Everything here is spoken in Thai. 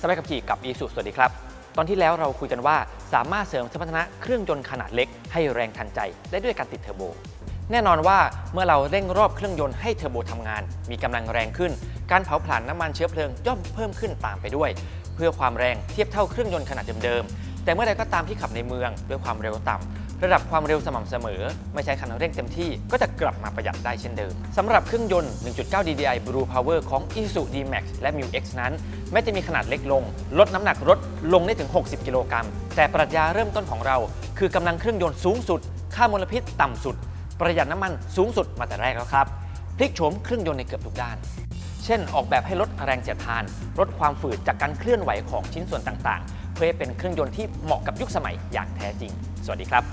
สบายขับขี่กับ Isuzu สวัสดีครับ ตอนที่แล้วเราคุยกันว่าสามารถเสริมสมรรถนะเครื่องยนต์ขนาดเล็ก ให้แรงทันใจได้ด้วยการติดเทอร์โบ แน่นอนว่าเมื่อเราเร่งรอบเครื่องยนต์ให้เทอร์โบทำงาน มีกำลังแรงขึ้น การเผาผลาญน้ำมันเชื้อเพลิงย่อมเพิ่มขึ้นตามไปด้วย เพื่อความแรงเทียบเท่าเครื่องยนต์ขนาดเดิมๆแต่เมื่อใดก็ตามที่ขับในเมืองด้วยความเร็วต่ำ ระดับความเร็วสม่ำเสมอ ไม่ใช้คันเร่งเต็มที่ก็จะกลับมาประหยัดได้เช่นเดิมสำหรับเครื่องยนต์ 1.9 DDI Blue Power ของ Isuzu D-Max และ m u X นั้นแม้จะมีขนาดเล็กลง ลดน้ำหนักรถลงได้ถึง 60 กิโลกรัม แต่ปรัชญาเริ่มต้นของเรา คือกำลังเครื่องยนต์สูงสุด ค่ามลพิษต่ำสุด ประหยัดน้ำมันสูงสุดมาแต่แรกแล้วครับพลิกโฉมเครื่องยนต์ในเกือบทุกด้าน เช่น ออกแบบให้ลดแรงเสียดทาน ลดความฝืดจากการเคลื่อนไหวของชิ้นส่วนต่างๆ เพื่อให้เป็นเครื่องยนต์ที่เหมาะกับยุคสมัยอย่างแท้จริง สวัสดีครับ